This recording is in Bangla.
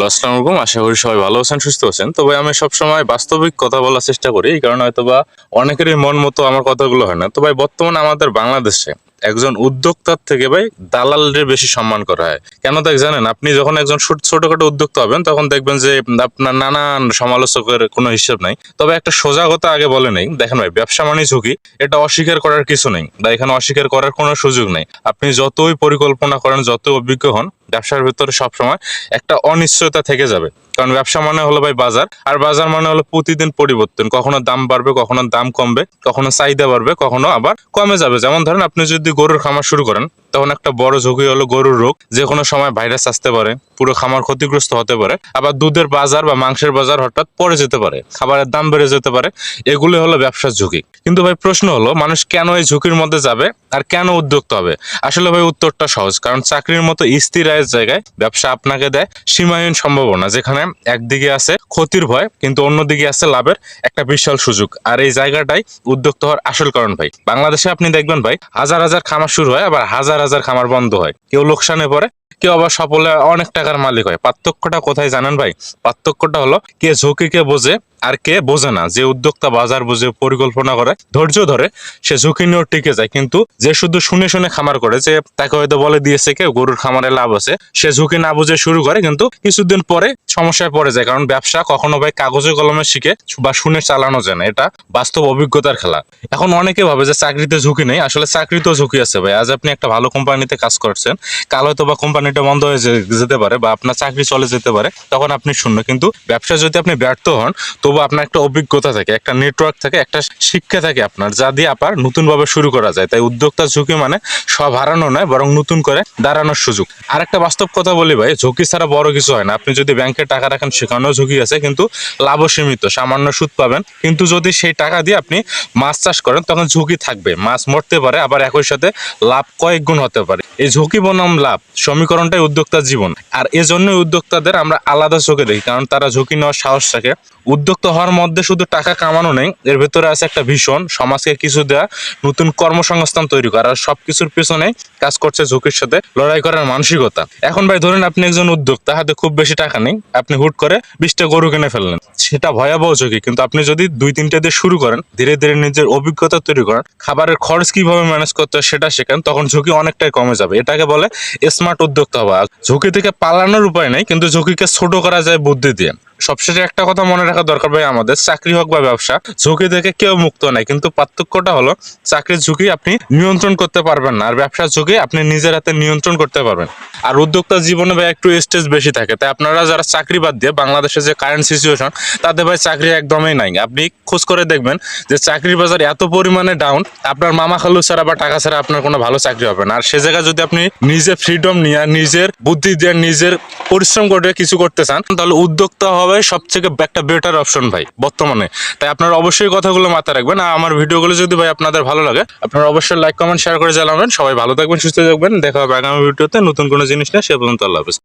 হ্যালো, আসসালামু আলাইকুম। আশা করি সবাই ভালো আছেন, সুস্থ আছেন। তবে আমি সবসময় বাস্তবিক কথা বলার চেষ্টা করি, এই কারণে হয়তো বা অনেকেরই মন মতো আমার কথাগুলো হয় না। তবে বর্তমানে আমাদের বাংলাদেশে একজন উদ্যোক্তার থেকে ভাই দালালদের বেশি সম্মান করা হয়। কেন দেখ জানেন, আপনি যখন একজন ছোটখাটো উদ্যোক্তা হবেন, তখন দেখবেন যে আপনার নানান সমালোচকের কোনো হিসাব নাই। তবে একটা সোজা আগে বলে নেই। দেখেন ভাই, ব্যবসা মানে ঝুঁকি। এটা অস্বীকার করার কিছু নেই বা এখানে অস্বীকার করার কোনো সুযোগ নেই। আপনি যতই পরিকল্পনা করেন, যতই অভিজ্ঞ হন, ব্যবসার ভিতরে সবসময় একটা অনিশ্চয়তা থেকে যাবে। কারণ ব্যবসা মানে হলো ভাই বাজার, আর বাজার মানে হলো প্রতিদিন পরিবর্তন। কখনো দাম বাড়বে, কখনো দাম কমবে, কখনো চাহিদা বাড়বে, কখনো আবার কমে যাবে। যেমন ধরেন, আপনি যদি গরুর খামার শুরু করেন তখন একটা বড় ঝুঁকি হলো গরুর রোগ, যে কোনো সময় ভাইরাস আসতে পারে, পুরো খামার ক্ষতিগ্রস্ত হতে পারে, আবার দুধের বাজার বা মাংসের বাজার হঠাৎ পড়ে যেতে পারে, খাবারের দাম বেড়ে যেতে পারে, এগুলো হলো ব্যবসার ঝুঁকি। কিন্তু ভাই প্রশ্ন হলো, মানুষ কেন এই ঝুঁকির মধ্যে যাবে আর কেন উদ্যোক্তা হবে? আসলে ভাই উত্তরটা সহজ, কারণ চাকরির মতো স্থির আয়ের জায়গায় ব্যবসা আপনাকে দেয় সীমাহীন সম্ভাবনা, যেখানে একদিকে আছে ক্ষতির ভয়, কিন্তু অন্যদিকে আছে লাভের একটা বিশাল সুযোগ। আর এই জায়গাটাই উদ্যোক্তা হওয়ার আসল কারণ ভাই। বাংলাদেশে আপনি দেখবেন ভাই, হাজার হাজার খামার শুরু হয়, আবার হাজার হাজার খামার বন্ধ হয়। কেউ লোকসানে পড়ে, কেউ আবার সফলে অনেক টাকার মালিক হয়। পার্থক্যটা কোথায় জানেন ভাই? পার্থক্যটা হলো কে ঝুঁকি কে বোঝে আর কে বোঝে না, যে উদ্যোক্তা বাজার বুঝে, পরিকল্পনা করে, ধৈর্য ধরে, সে ঝুঁকি নিয়েও টিকে যায়। কিন্তু যে শুধু শুনে শুনে খামার করে, যে তাকে হয়তো বলে দিয়েছে কেউ, গরুর খামারে লাভ আছে, সে ঝুঁকি না বুঝে শুরু করে, কিন্তু কিছুদিন পরে সমস্যায় পড়ে যায়। কারণ ব্যবসা কখনো ভাই কাগজে কলমে শিখে বা শুনে চালানো যায় না। এটা বাস্তব অভিজ্ঞতার খেলা। এখন অনেকে ভাবে যে চাকরিতে ঝুঁকি নেই। আসলে চাকরিতেও ঝুঁকি আছে ভাই। আজ আপনি একটা ভালো কোম্পানিতে কাজ করছেন। কাল হয়তো বা কোম্পানিটা বন্ধ হয়ে যেতে পারে বা আপনার চাকরি চলে যেতে পারে, তখন আপনি শূন্য। কিন্তু ব্যবসা যদি আপনি ব্যর্থ হন তবু আপনার একটা অভিজ্ঞতা থাকে, একটা নেটওয়ার্ক থাকে, একটা শিক্ষা থাকে আপনার, যা দিয়ে আবার নতুন ভাবে শুরু করা যায়। তাই উদ্যোক্তা ঝুঁকি মানে সব হারানো নয়, বরং নতুন করে দাঁড়ানোর সুযোগ। আর একটা বাস্তব কথা বলি ভাই, ঝুঁকি ছাড়া বড় কিছু হয় না। আপনি যদি ব্যাংকে টাকা রাখেন, সেখানেও ঝুঁকি আছে, কিন্তু লাভও সীমিত, সামান্য সুদ পাবেন। কিন্তু যদি সেই টাকা দিয়ে আপনি মাছ চাষ করেন, তখন ঝুঁকি থাকবে। মাছ মরতে পারে, আবার একই সাথে লাভ কয়েক গুণ হতে পারে। এই ঝুঁকি বনাম লাভ, সমীকরণটাই উদ্যোক্তার জীবন। আর এজন্যই উদ্যোক্তাদের আমরা আলাদা চোখে দেখি, কারণ তারা ঝুঁকি নেওয়ার সাহস থাকে। উদ্যোক্তা হওয়ার মধ্যে শুধু টাকা কামানো নেই, এর ভেতরে আছে একটা ভীষণ, সমাজকে কিছু দেওয়া নতুন কর্মসংস্থান তৈরি করা, আর সবকিছুর পিছনে কাজ করছে ঝুঁকির সাথে, লড়াই করার মানসিকতা। এখন ভাই ধরেন আপনি একজন উদ্যোক্তা, হাতে খুব বেশি টাকা নেই, আপনি হুট করে বিশটা গরু কিনে ফেললেন। সেটা ভয়াবহ ঝুঁকি, কিন্তু আপনি যদি দুই তিনটে দিয়ে শুরু করেন, ধীরে ধীরে নিজের অভিজ্ঞতা তৈরি করেন, খাবারের খরচ কীভাবে ম্যানেজ করতে হয় সেটা শেখেন, তখন ঝুঁকি অনেকটাই কমে যাবে। এটাকে বলে স্মার্ট উদ্যোক্তা হওয়া। ঝুঁকি থেকে পালানোর উপায় নেই, কিন্তু ঝুঁকিকে ছোট করা যায় বুদ্ধি দিয়ে। সবশেষে একটা কথা মনে রাখা দরকার ভাই আমাদের, চাকরি হোক বা ব্যবসা, ঝুঁকি থেকে কেউ মুক্ত নাই। কিন্তু পার্থক্যটা হলো, চাকরির ঝুঁকি আপনি নিয়ন্ত্রণ করতে পারবেন না, আর ব্যবসার ঝুঁকি আপনি নিজের হাতে নিয়ন্ত্রণ করতে পারবেন। আর উদ্যোক্তা জীবনে ভাই একটু স্টেজ বেশি থাকে, তাই আপনারা যারা চাকরি বাদ দিয়ে বাংলাদেশের যে কারেন্ট সিচুয়েশন তাতে ভাই চাকরি একদমই নাই। আপনি খোঁজ করে দেখবেন যে চাকরির বাজার এত পরিমাণে ডাউন আপনার মামা খালু ছাড়া বা টাকা ছাড়া আপনার কোনো ভালো চাকরি হবে না। আর সে জায়গায় যদি আপনি নিজে ফ্রিডম নিয়ে, নিজের বুদ্ধি দিয়ে, নিজের পরিশ্রম করে কিছু করতে চান, তাহলে উদ্যোক্তা হবে সবথেকে একটা বেটার অপশন ভাই, বর্তমানে। তাই আপনারা অবশ্যই কথাগুলো মাথায় রাখবেন। আর আমার ভিডিওগুলো যদি ভাই আপনাদের ভালো লাগে, আপনারা অবশ্যই লাইক কমেন্ট শেয়ার করে জানাবেন। সবাই ভালো থাকবেন, সুস্থ থাকবেন। দেখা হবে আগামী ভিডিওতে নতুন কোনো জিনিস না সে পর্যন্ত আল্লাহ হাফেজ।